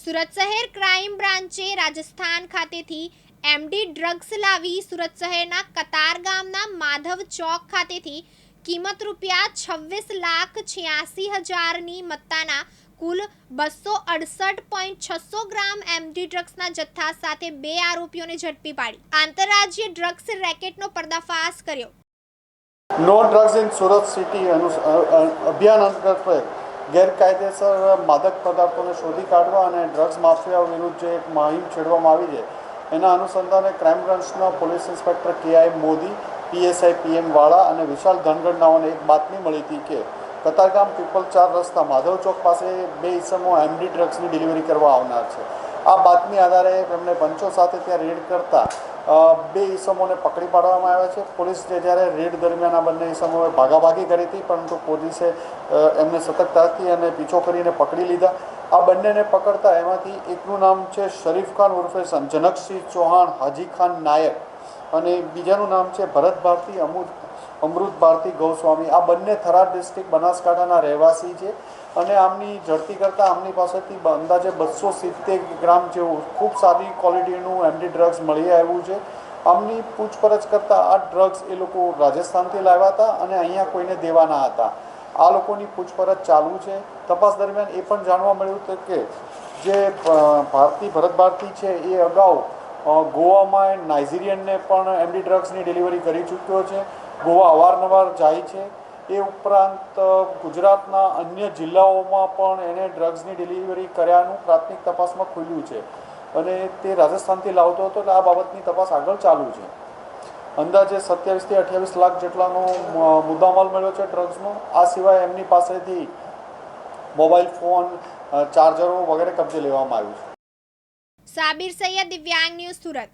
સુરત શહેર ક્રાઇમ બ્રાન્ચે રાજસ્થાન ખાતેથી MD drugs લાવી સુરત શહેરના કતાર ગામના માધવ ચોક ખાતેથી કિંમત રૂપિયા છવ્વીસ લાખ છ્યાસી હજારની મત્તાના કુલ બસો અડસઠ પોઈન્ટ છસો ગ્રામ એમડી ડ્રગ્સના જથ્થા સાથે બે આરોપીઓને ઝડપી પાડી. આંતરરાજ્ય ડ્રગ્સ રેકેટનો પર્દાફાશ કર્યો. No drugs in Surat city અભિયાન અંતર્ગત ગેરકાયદેસર માદક પદાર્થોને શોધી કાઢવા અને ડ્રગ્સ માફિયાઓ વિરુદ્ધ જે એક મહિમ છેડવામાં આવી છે, એના અનુસંધાને ક્રાઇમ બ્રાન્ચના police inspector KI Modi, PSI PM Vala અને વિશાલ ધનગણનાઓને એક બાતમી મળી હતી કે કતારગામ પીપલ ચાર રસ્તા માધવ ચોક પાસે બે ઇસમો એમડી ડ્રગ્સની ડિલિવરી કરવા આવનાર છે. આ બાતમી આધારે એમને પંચો સાથે ત્યાં રેડ કરતા બે ઈસમોને પકડી પાડવામાં આવ્યા છે. પોલીસે જ્યારે રેડ દરમિયાન આ બંને ઈસમોએ ભાગાભાગી કરી હતી, પરંતુ પોલીસે એમને સતર્કતાથી અને પીછો કરીને પકડી લીધા. આ બંનેને પકડતા એમાંથી એકનું નામ છે શરીફ ખાન ઉર્ફે જનકસિંહ ચૌહાણ, હાજી ખાન નાયક અને બીજાનું નામ છે ભરત ભારતી અમૃત અમૃત ભારતી ગૌસ્વામી. આ બંને થરાદ ડિસ્ટ્રિક્ટ બનાસકાંઠાના રહેવાસી છે અને આમની ઝડપી કરતાં આમની પાસેથી અંદાજે બસો સિત્તેર ગ્રામ જેવું ખૂબ સારી ક્વોલિટીનું એમડી ડ્રગ્સ મળી આવ્યું છે. આમની પૂછપરછ કરતાં આ ડ્રગ્સ એ લોકો રાજસ્થાનથી લાવ્યા હતા અને અહીંયા કોઈને દેવાના હતા. આ લોકોની પૂછપરછ ચાલુ છે. તપાસ દરમિયાન એ પણ જાણવા મળ્યું કે જે ભારતી, ભરત ભારતી છે એ અગાઉ ગોવામાં નાઇજીરિયનને પણ એમડી ડ્રગ્સની ડિલિવરી કરી ચૂક્યો છે. ગોવા અવારનવાર જાય છે. એ ઉપરાંત ગુજરાતના અન્ય જિલ્લાઓમાં પણ એને ડ્રગ્સની ડિલિવરી કર્યાનું પ્રાથમિક તપાસમાં ખુલ્યું છે અને તે રાજસ્થાનથી લાવતો હતો એટલે આ બાબતની તપાસ આગળ ચાલુ છે. અંદાજે સત્યાવીસથી અઠ્યાવીસ લાખ જેટલાનો મુદ્દામાલ મળ્યો છે ડ્રગ્સનો. આ સિવાય એમની પાસેથી મોબાઈલ ફોન ચાર્જરો વગેરે કબજે લેવામાં આવ્યું છે. સાબિર સૈયદ, દિવ્યાંગ ન્યૂઝ સુરત.